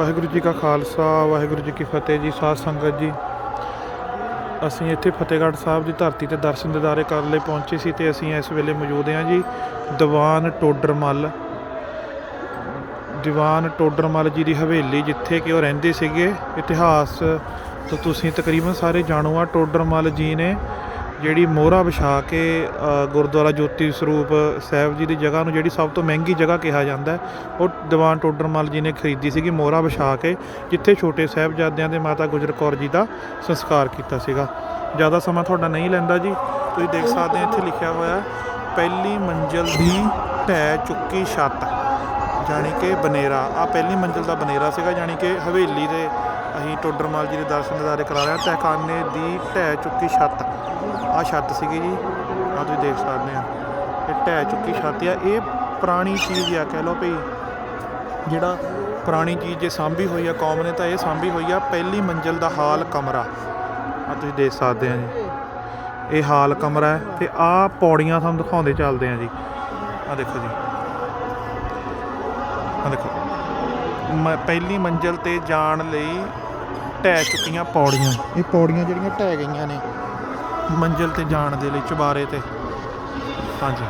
ਵਾਹਿਗੁਰੂ ਜੀ ਕਾ ਖਾਲਸਾ, ਵਾਹਿਗੁਰੂ ਜੀ ਕੀ ਫਤਿਹ ਜੀ, ਸਾਧ ਸੰਗਤ ਜੀ। ਅਸੀਂ ਇੱਥੇ ਫਤਿਹਗੜ੍ਹ ਸਾਹਿਬ ਦੀ ਧਰਤੀ ਤੇ ਦਰਸ਼ਨ ਦਿਦਾਰੇ ਕਰਨ ਲਈ ਪਹੁੰਚੇ ਸੀ ਤੇ ਅਸੀਂ ਇਸ ਵੇਲੇ ਮੌਜੂਦ ਹਾਂ ਜੀ, ਦੀਵਾਨ ਟੋਡਰਮਲ। ਦੀਵਾਨ ਟੋਡਰਮਲ ਜੀ ਦੀ ਹਵੇਲੀ ਜਿੱਥੇ ਕਿ ਉਹ ਰਹਿੰਦੇ ਸੀਗੇ, ਇਤਿਹਾਸ ਤੋਂ ਤੁਸੀਂ ਤਕਰੀਬਨ ਸਾਰੇ ਜਾਣੋ ਆ, ਟੋਡਰਮਲ ਜੀ ਨੇ ਜਿਹੜੀ ਮੋਹਰਾ ਵਿਛਾ ਕੇ ਗੁਰਦੁਆਰਾ ਜੋਤੀ ਸਰੂਪ ਸਾਹਿਬ ਜੀ ਦੀ ਜਗ੍ਹਾ ਨੂੰ ਜਿਹੜੀ ਸਭ ਤੋਂ ਮਹਿੰਗੀ ਜਗ੍ਹਾ ਕਿਹਾ ਜਾਂਦਾ ਉਹ ਦੀਵਾਨ ਟੋਡਰਮਲ ਜੀ ਨੇ ਖਰੀਦੀ ਸੀਗੀ ਮੋਹਰਾ ਵਿਛਾ ਕੇ, ਜਿੱਥੇ ਛੋਟੇ ਸਾਹਿਬਜ਼ਾਦਿਆਂ ਦੇ ਮਾਤਾ ਗੁਜਰ ਕੌਰ ਜੀ ਦਾ ਸੰਸਕਾਰ ਕੀਤਾ ਸੀਗਾ। ਜ਼ਿਆਦਾ ਸਮਾਂ ਤੁਹਾਡਾ ਨਹੀਂ ਲੈਂਦਾ ਜੀ, ਤੁਸੀਂ ਦੇਖ ਸਕਦੇ ਹੋ ਇੱਥੇ ਲਿਖਿਆ ਹੋਇਆ ਪਹਿਲੀ ਮੰਜ਼ਲ ਦੀ ਢਹਿ ਚੁੱਕੀ ਛੱਤ, ਜਾਣੀ ਕਿ ਬਨੇਰਾ ਆ ਪਹਿਲੀ ਮੰਜ਼ਿਲ ਦਾ ਬਨੇਰਾ ਸੀਗਾ, ਜਾਣੀ ਕਿ ਹਵੇਲੀ ਦੇ ਅਸੀਂ ਟੋਡਰਮਲ ਜੀ ਦੇ ਦਰਸ਼ਨ ਦਿਦਾਰੇ ਕਰਾ ਰਹੇ ਹਾਂ, ਤਹਿਖਾਨੇ ਦੀ ਢਹਿ ਚੁੱਕੀ ਛੱਤ। ਆ ਛੱਤ ਸੀਗੀ ਜੀ ਆ ਤੁਸੀਂ ਦੇਖ ਸਕਦੇ ਆ। ਇਹ ਢਹਿ ਚੁੱਕੀ ਛੱਤ ਆ। ਇਹ ਪੁਰਾਣੀ ਚੀਜ਼ ਆ, ਕਹਿ ਲਓ ਭਈ। ਜਿਹੜਾ ਪੁਰਾਣੀ ਚੀਜ਼ ਜੇ ਸਾਂਭੀ ਹੋਈ ਆ ਕੌਮ ਨੇ ਤਾਂ ਇਹ ਸਾਂਭੀ ਹੋਈ ਆ ਪਹਿਲੀ ਮੰਜ਼ਿਲ ਦਾ ਹਾਲ ਕਮਰਾ। ਆ ਤੁਸੀਂ ਦੇਖ ਸਕਦੇ ਆ ਜੀ। ਇਹ ਹਾਲ ਕਮਰਾ ਹੈ ਤੇ ਆ ਪੌੜੀਆਂ ਤੁਹਾਨੂੰ ਦਿਖਾਉਂਦੇ ਚੱਲਦੇ ਆ ਜੀ। ਆ ਦੇਖੋ ਜੀ। ਆ ਦੇਖੋ। ਮ- ਪਹਿਲੀ ਮੰਜ਼ਿਲ ਤੇ ਜਾਣ ਲਈ ਢਹਿ ਚੁੱਕੀਆਂ ਪੌੜੀਆਂ। ਇਹ ਪੌੜੀਆਂ ਜਿਹੜੀਆਂ ਢਹਿ ਗਈਆਂ ਨੇ ਮੰਜ਼ਿਲ ਤੇ ਜਾਣ ਦੇ ਲਈ ਚੁਬਾਰੇ ਤੇ। ਹਾਂਜੀ।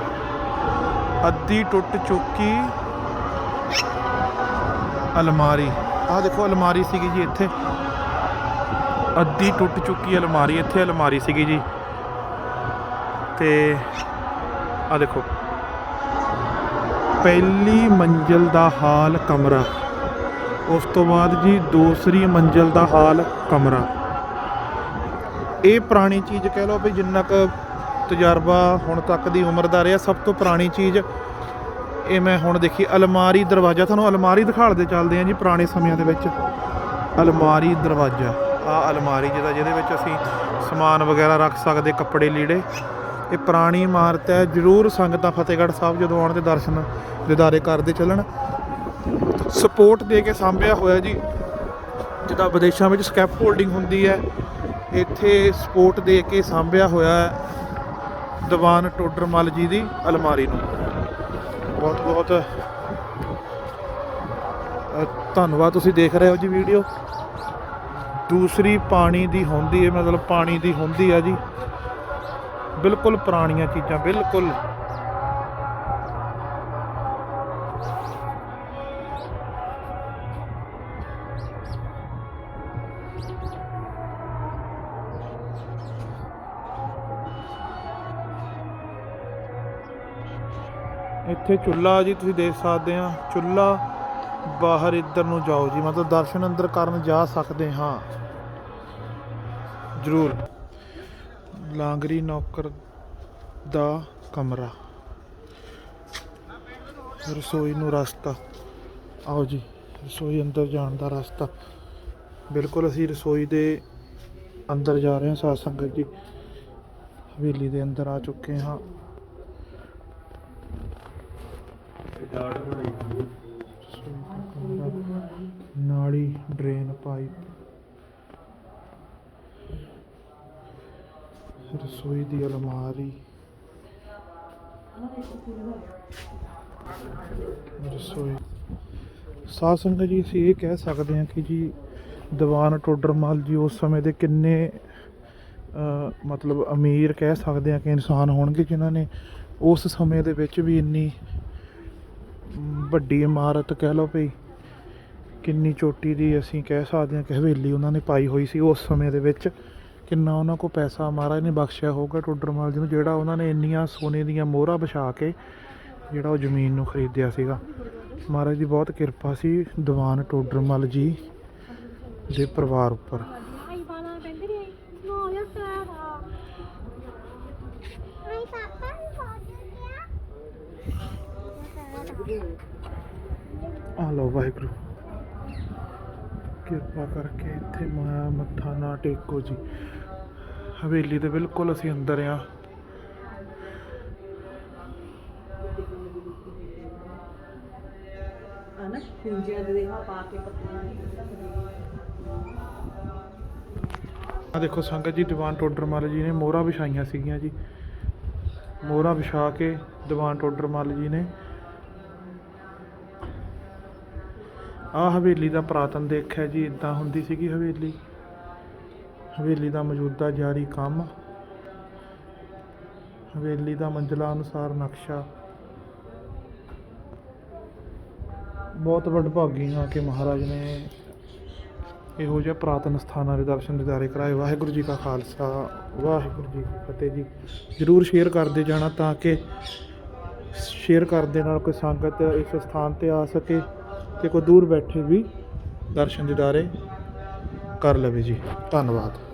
ਅੱਧੀ ਟੁੱਟ ਚੁੱਕੀ ਅਲਮਾਰੀ। ਆਹ ਦੇਖੋ ਅਲਮਾਰੀ ਸੀਗੀ ਜੀ ਇੱਥੇ। ਅੱਧੀ ਟੁੱਟ ਚੁੱਕੀ ਅਲਮਾਰੀ, ਇੱਥੇ ਅਲਮਾਰੀ ਸੀਗੀ ਜੀ। ਤੇ ਆਹ ਦੇਖੋ। ਪਹਿਲੀ ਮੰਜ਼ਿਲ ਦਾ ਹਾਲ ਕਮਰਾ। ਉਸ ਤੋਂ ਬਾਅਦ ਜੀ ਦੂਸਰੀ ਮੰਜ਼ਿਲ ਦਾ ਹਾਲ ਕਮਰਾ। ਇਹ ਪੁਰਾਣੀ ਚੀਜ਼ ਕਹਿ ਲਓ ਵੀ ਜਿੰਨਾ ਕੁ ਤਜਰਬਾ ਹੁਣ ਤੱਕ ਦੀ ਉਮਰ ਦਾ ਰਿਹਾ, ਸਭ ਤੋਂ ਪੁਰਾਣੀ ਚੀਜ਼ ਇਹ ਮੈਂ ਹੁਣ ਦੇਖੀ, ਅਲਮਾਰੀ ਦਰਵਾਜ਼ਾ, ਤੁਹਾਨੂੰ ਅਲਮਾਰੀ ਦਿਖਾਲਦੇ ਚੱਲਦੇ ਆ ਜੀ ਪੁਰਾਣੇ ਸਮਿਆਂ ਦੇ ਵਿੱਚ। ਅਲਮਾਰੀ ਦਰਵਾਜ਼ਾ ਆ ਅਲਮਾਰੀ ਜਿਹਦਾ ਜਿਹਦੇ ਵਿੱਚ ਅਸੀਂ ਸਮਾਨ ਵਗੈਰਾ ਰੱਖ ਸਕਦੇ, ਕੱਪੜੇ, ਲੀੜੇ। ਇਹ ਪੁਰਾਣੀ ਇਮਾਰਤ ਹੈ, ਜਰੂਰ ਸੰਗਤਾਂ ਫਤਿਹਗੜ੍ਹ ਸਾਹਿਬ ਜਦੋਂ ਆਉਣ ਤੇ ਦਰਸ਼ਨ ਦਿਦਾਰੇ ਕਰਦੇ ਚੱਲਣ। ਸਪੋਰਟ ਦੇ ਕੇ ਸਾਂਭਿਆ ਹੋਇਆ ਜੀ। ਜਿੱਦਾਂ ਵਿਦੇਸ਼ਾਂ ਵਿੱਚ ਸਕੈਪ ਹੋਲਡਿੰਗ ਹੁੰਦੀ ਹੈ ਇੱਥੇ ਸਪੋਰਟ ਦੇ ਕੇ ਸਾਂਭਿਆ ਹੋਇਆ ਹੈ ਦੀਵਾਨ ਟੋਡਰਮਲ ਜੀ ਦੀ ਅਲਮਾਰੀ ਨੂੰ। ਬਹੁਤ ਬਹੁਤ ਧੰਨਵਾਦ ਤੁਸੀਂ ਦੇਖ ਰਹੇ ਹੋ ਜੀ ਵੀਡੀਓ। ਦੂਸਰੀ ਪਾਣੀ ਦੀ ਹੁੰਦੀ ਹੈ ਮਤਲਬ ਪਾਣੀ ਦੀ ਹੁੰਦੀ ਆ ਜੀ। ਬਿਲਕੁਲ ਪੁਰਾਣੀਆਂ ਚੀਜ਼ਾਂ, ਬਿਲਕੁਲ। ਇੱਥੇ ਚੁੱਲ੍ਹਾ ਜੀ, ਤੁਸੀਂ ਦੇਖ ਸਕਦੇ ਆ ਚੁੱਲ੍ਹਾ ਬਾਹਰ ਇੱਧਰ ਨੂੰ ਜਾਓ ਜੀ, ਮਤਲਬ ਦਰਸ਼ਨ ਅੰਦਰ ਕਰਨ ਜਾ ਸਕਦੇ ਹਾਂ। ਜ਼ਰੂਰ। ਲਾਂਗਰੀ ਨੌਕਰ ਦਾ ਕਮਰਾ। ਰਸੋਈ ਨੂੰ ਰਸਤਾ। ਆਓ ਜੀ, ਰਸੋਈ ਅੰਦਰ ਜਾਣ ਦਾ ਰਸਤਾ। ਬਿਲਕੁਲ ਅਸੀਂ ਰਸੋਈ ਦੇ ਅੰਦਰ ਜਾ ਰਹੇ ਹਾਂ, ਸਾਧ ਸੰਗਤ ਜੀ। ਹਵੇਲੀ ਦੇ ਅੰਦਰ ਆ ਚੁੱਕੇ ਹਾਂ। ਨਾਲੀ, ਡਰੇਨ, ਪਾਈਪ। ਰਸੋਈ ਦੀ ਅਲਮਾਰੀ। ਰਸੋਈ। ਸਾਧ ਸੰਗਤ ਜੀ, ਅਸੀਂ ਇਹ ਕਹਿ ਸਕਦੇ ਹਾਂ ਕਿ ਜੀ, ਦੀਵਾਨ ਟੋਡਰਮਲ ਜੀ, ਉਸ ਸਮੇਂ ਦੇ ਕਿੰਨੇ ਮਤਲਬ ਅਮੀਰ ਕਹਿ ਸਕਦੇ ਹਾਂ ਕਿ ਇਨਸਾਨ ਹੋਣਗੇ ਜਿਨ੍ਹਾਂ ਨੇ ਉਸ ਸਮੇਂ ਦੇ ਵਿੱਚ ਵੀ ਇੰਨੀ ਵੱਡੀ ਇਮਾਰਤ ਕਹਿ ਲਓ ਭਈ ਕਿੰਨੀ ਚੋਟੀ ਦੀ ਅਸੀਂ ਕਹਿ ਸਕਦੇ ਹਾਂ ਕਿ ਹਵੇਲੀ ਉਹਨਾਂ ਨੇ ਪਾਈ ਹੋਈ ਸੀ ਉਸ ਸਮੇਂ ਦੇ ਵਿੱਚ, ਕਿੰਨਾ ਉਹਨਾਂ ਕੋ ਪੈਸਾ ਮਹਾਰਾਜ ਨੇ ਬਖਸ਼ਿਆ ਹੋਊਗਾ ਟੋਡਰਮਲ ਜੀ ਨੂੰ ਜਿਹੜਾ ਉਹਨਾਂ ਨੇ ਇੰਨੀਆਂ ਸੋਨੇ ਦੀਆਂ ਮੋਹਰਾਂ ਵਿਛਾ ਕੇ ਜਿਹੜਾ ਉਹ ਜ਼ਮੀਨ ਨੂੰ ਖਰੀਦਿਆ ਸੀਗਾ। ਮਹਾਰਾਜ ਦੀ ਬਹੁਤ ਕਿਰਪਾ ਸੀ ਦੀਵਾਨ ਟੋਡਰਮਲ ਜੀ ਦੇ ਪਰਿਵਾਰ ਉੱਪਰ। ਆ ਲਓ ਵਾਹਿਗੁਰੂ। ਕਿਰਪਾ ਕਰਕੇ ਇੱਥੇ ਮਾਇਆ ਮੱਥਾ ਨਾ ਟੇਕੋ ਜੀ। ਹਵੇਲੀ ਦੇ ਬਿਲਕੁਲ ਅਸੀਂ ਅੰਦਰ ਆ। ਹਨਾ ਖੁੰਝਿਆਂ ਦੇ ਦੇਹਾ ਪਾ ਕੇ ਪੱਤੀਆਂ ਆ ਦੇਖੋ ਸੰਗਤ ਜੀ ਦੀਵਾਨ ਟੋਡਰਮਲ ਜੀ ਨੇ ਮੋਹਰਾਂ ਵਿਛਾਈਆਂ ਸੀਗੀਆਂ ਜੀ। ਮੋਹਰਾਂ ਵਿਛਾ ਕੇ ਦੀਵਾਨ ਟੋਡਰਮਲ ਜੀ ਨੇ ਆਹ ਹਵੇਲੀ ਦਾ ਪੁਰਾਤਨ ਦੇਖਿਆ ਜੀ ਇਦਾਂ ਹੁੰਦੀ ਸੀਗੀ ਹਵੇਲੀ। ਹਵੇਲੀ ਦਾ ਮੌਜੂਦਾ ਜਾਰੀ ਕੰਮ। ਹਵੇਲੀ ਦਾ ਮੰਜ਼ਲਾ ਅਨੁਸਾਰ ਨਕਸ਼ਾ। ਬਹੁਤ ਵਡਭਾਗੀ ਹਾਂ ਕਿ ਮਹਾਰਾਜ ਨੇ ਇਹੋ ਜਿਹਾ ਪੁਰਾਤਨ ਸਥਾਨਾਂ ਦੇ ਦਰਸ਼ਨ ਦਿਦਾਰੇ ਕਰਾਏ। ਵਾਹਿਗੁਰੂ ਜੀ ਕਾ ਖਾਲਸਾ, ਵਾਹਿਗੁਰੂ ਜੀ ਕੀ ਫਤਿਹ ਜੀ। ਜਰੂਰ ਸ਼ੇਅਰ ਕਰਦੇ ਜਾਣਾ ਤਾਂ ਕਿ ਸ਼ੇਅਰ ਕਰਨ ਦੇ ਨਾਲ ਕੋਈ ਸੰਗਤ ਇਸ ਸਥਾਨ ਤੇ ਆ ਸਕੇ। ਤੇ ਕੋਈ ਦੂਰ ਬੈਠੇ ਵੀ ਦਰਸ਼ਨ ਦਿਦਾਰੇ ਕਰ ਲਵੇ ਜੀ। ਧੰਨਵਾਦ।